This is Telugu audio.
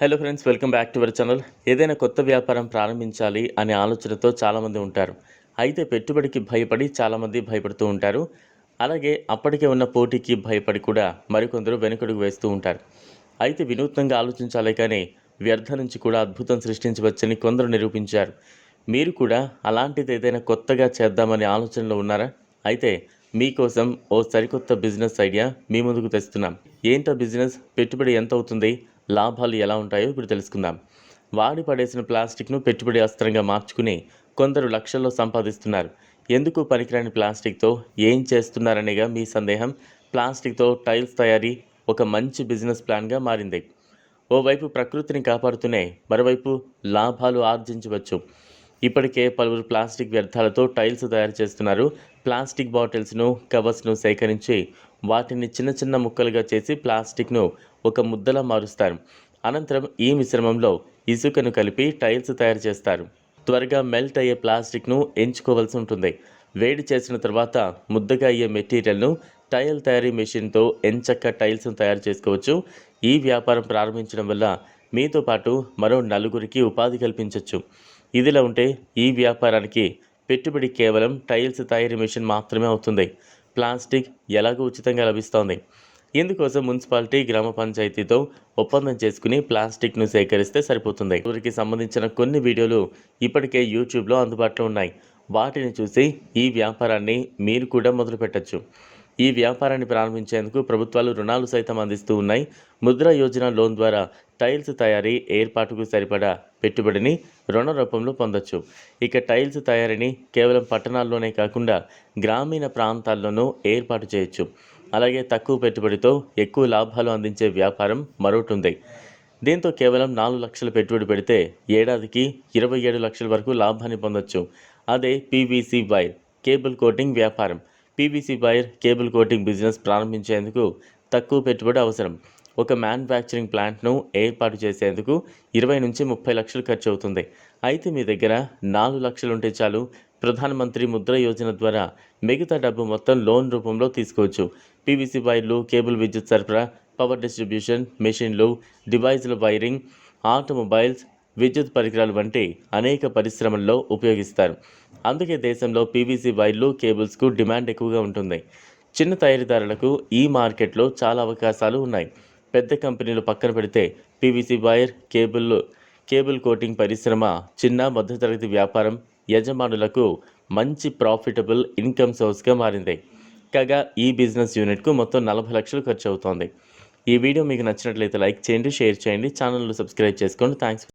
Hello friends welcome back to our channel ఏదైనా కొత్త వ్యాపారం ప్రారంభించాలి అనే ఆలోచనతో చాలామంది ఉంటారు. అయితే పెట్టుబడికి భయపడి చాలామంది భయపడుతూ ఉంటారు. అలాగే అప్పటికే ఉన్న పోటీకి భయపడి కూడా మరికొందరు వెనుకడుగు వేస్తూ ఉంటారు. అయితే వినూత్నంగా ఆలోచించాలి కానీ వ్యర్థ నుంచి కూడా అద్భుతం సృష్టించవచ్చని కొందరు నిరూపించారు. మీరు కూడా అలాంటిది ఏదైనా కొత్తగా చేద్దామనే ఆలోచనలో ఉన్నారా? అయితే మీకోసం ఓ సరికొత్త బిజినెస్ ఐడియా మీ ముందుకు తెస్తున్నాం. ఏంటో బిజినెస్? పెట్టుబడి ఎంత అవుతుంది లాభాలు ఎలా ఉంటాయో ఇప్పుడు తెలుసుకుందాం. వాడి పడేసిన ప్లాస్టిక్ను పెట్టుబడి అస్త్రంగా మార్చుకుని కొందరు లక్షల్లో సంపాదిస్తున్నారు. ఎందుకు పనికిరాని ప్లాస్టిక్తో ఏం చేస్తున్నారనేగా మీ సందేహం? ప్లాస్టిక్తో టైల్స్ తయారీ ఒక మంచి బిజినెస్ ప్లాన్గా మారింది. ఓవైపు ప్రకృతిని కాపాడుతూనే మరోవైపు లాభాలు ఆర్జించవచ్చు. ఇప్పటికే పలువురు ప్లాస్టిక్ వ్యర్థాలతో టైల్స్ తయారు చేస్తున్నారు. ప్లాస్టిక్ బాటిల్స్ను కవర్స్ను సేకరించి వాటిని చిన్న చిన్న ముక్కలుగా చేసి ప్లాస్టిక్ను ఒక ముద్దలా మారుస్తారు. అనంతరం ఈ మిశ్రమంలో ఇసుకను కలిపి టైల్స్ తయారు చేస్తారు. త్వరగా మెల్ట్ అయ్యే ప్లాస్టిక్ను ఎంచుకోవాల్సి ఉంటుంది. వేడి చేసిన తర్వాత ముద్దగా అయ్యే మెటీరియల్ను టైల్ తయారీ మెషిన్తో ఎంచక్క టైల్స్ను తయారు చేసుకోవచ్చు. ఈ వ్యాపారం ప్రారంభించడం వల్ల మీతో పాటు మరో నలుగురికి ఉపాధి కల్పించవచ్చు ఇదిలా ఉంటే ఈ వ్యాపారానికి పెట్టుబడి కేవలం టైల్స్ తయారీ మెషిన్ మాత్రమే అవుతుంది. ప్లాస్టిక్ ఎలాగో ఉచితంగా లభిస్తోంది. ఇందుకోసం మున్సిపాలిటీ గ్రామ పంచాయతీతో ఒప్పందం చేసుకుని ప్లాస్టిక్ను సేకరిస్తే సరిపోతుంది. ఊరికి సంబంధించిన కొన్ని వీడియోలు ఇప్పటికే యూట్యూబ్లో అందుబాటులో ఉన్నాయి. వాటిని చూసి ఈ వ్యాపారాన్ని మీరు కూడా మొదలు పెట్టచ్చు ఈ వ్యాపారాన్ని ప్రారంభించేందుకు ప్రభుత్వాలు రుణాలు సైతం అందిస్తూ ఉన్నాయి. ముద్ర యోజన లోన్ ద్వారా టైల్స్ తయారీ ఏర్పాటుకు సరిపడా పెట్టుబడిని రుణ రూపంలో పొందొచ్చు. ఇక టైల్స్ తయారీని కేవలం పట్టణాల్లోనే కాకుండా గ్రామీణ ప్రాంతాల్లోనూ ఏర్పాటు చేయొచ్చు. అలాగే తక్కువ పెట్టుబడితో ఎక్కువ లాభాలు అందించే వ్యాపారం మరొకటి ఉంది దీంతో కేవలం నాలుగు లక్షల పెట్టుబడి పెడితే ఏడాదికి ఇరవై ఏడు లక్షల వరకు లాభాన్ని పొందొచ్చు. అదే పీవీసీ వైర్ కేబుల్ కోటింగ్ వ్యాపారం. PVC wire cable coating business ప్రారంభించేందుకు తక్కువ పెట్టుబడి అవసరం. ఒక మ్యానుఫ్యాక్చరింగ్ ప్లాంట్ను ఏర్పాటు చేసేందుకు ఇరవై నుంచి ముప్పై లక్షలు ఖర్చు అవుతుంది. అయితే మీ దగ్గర నాలుగు లక్షలు ఉంటే చాలు. ప్రధానమంత్రి ముద్ర యోజన ద్వారా మిగతా డబ్బు మొత్తం లోన్ రూపంలో తీసుకోవచ్చు. పీవీసీ వైర్లు కేబుల్ విద్యుత్ సరఫరా పవర్ డిస్ట్రిబ్యూషన్ మెషిన్లు డివైజ్ల వైరింగ్ ఆటోమొబైల్స్ విద్యుత్ పరికరాలు వంటి అనేక పరిశ్రమల్లో ఉపయోగిస్తారు. అందుకే దేశంలో పీవీసీ వైర్లు కేబుల్స్కు డిమాండ్ ఎక్కువగా ఉంటుంది. చిన్న తయారీదారులకు ఈ మార్కెట్లో చాలా అవకాశాలు ఉన్నాయి. పెద్ద కంపెనీలు పక్కన పెడితే PVC wire cable cable coating పరిశ్రమ చిన్న మధ్యతరగతి వ్యాపారం యజమానులకు మంచి ప్రాఫిటబుల్ ఇన్కమ్ సోర్స్గా మారింది. కాగా ఈ బిజినెస్ యూనిట్కు మొత్తం నలభై లక్షలు ఖర్చు అవుతోంది ఈ వీడియో మీకు నచ్చినట్లయితే లైక్ చేయండి షేర్ చేయండి ఛానల్ను సబ్స్క్రైబ్ చేసుకోండి. థ్యాంక్స్